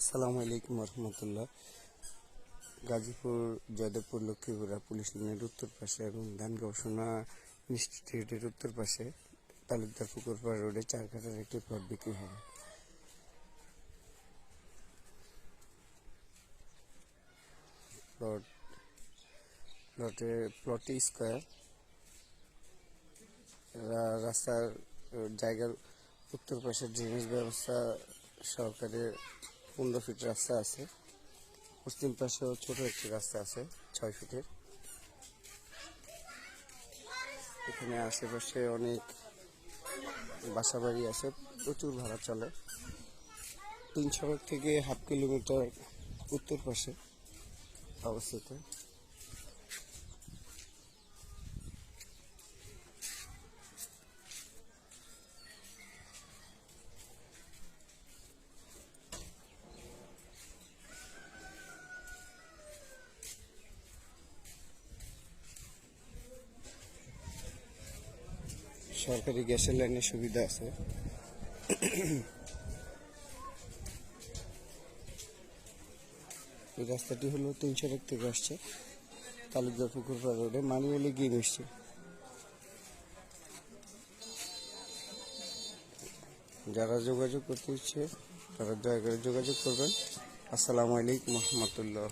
আসসালামু আলাইকুম রহমতুল্লাহ। গাজীপুর জয়দেবপুর লক্ষ্মীপুরা পুলিশ লাইনের উত্তর পাশে এবং ধান গবেষণা ইনস্টিটিউটের উত্তর পাশে তালুকদার পুকুরপাড় রোডে চার কাঠার একটি প্লট বিক্রি হবে প্লট প্লটে প্লটে স্কোয়ার। রাস্তার জায়গার উত্তর পাশে ড্রেনেজ ব্যবস্থা সরকারের পনেরো ফিট রাস্তা আছে। পশ্চিম পাশেও ছোট একটি রাস্তা আছে, ছয় ফিটের এখানে আশেপাশে অনেক বাসা বাড়ি আছে, প্রচুর ভাড়া চলে। তিন থেকে হাফ কিলোমিটার উত্তর পাশে অবস্থিত। সরকারি গ্যাসের লাইনের সুবিধা আছে। এই রাস্তাটি হলো তিন সড়ক থেকে আসছে তালুকদার পুকুরপাড় রোডে মানিওয়ালি গিয়ে মিশছে যারা যোগাযোগ করতে ইচ্ছে, তারা দয়া করে যোগাযোগ করবেন। আসসালামু আলাইকুম রহমতুল্লাহ।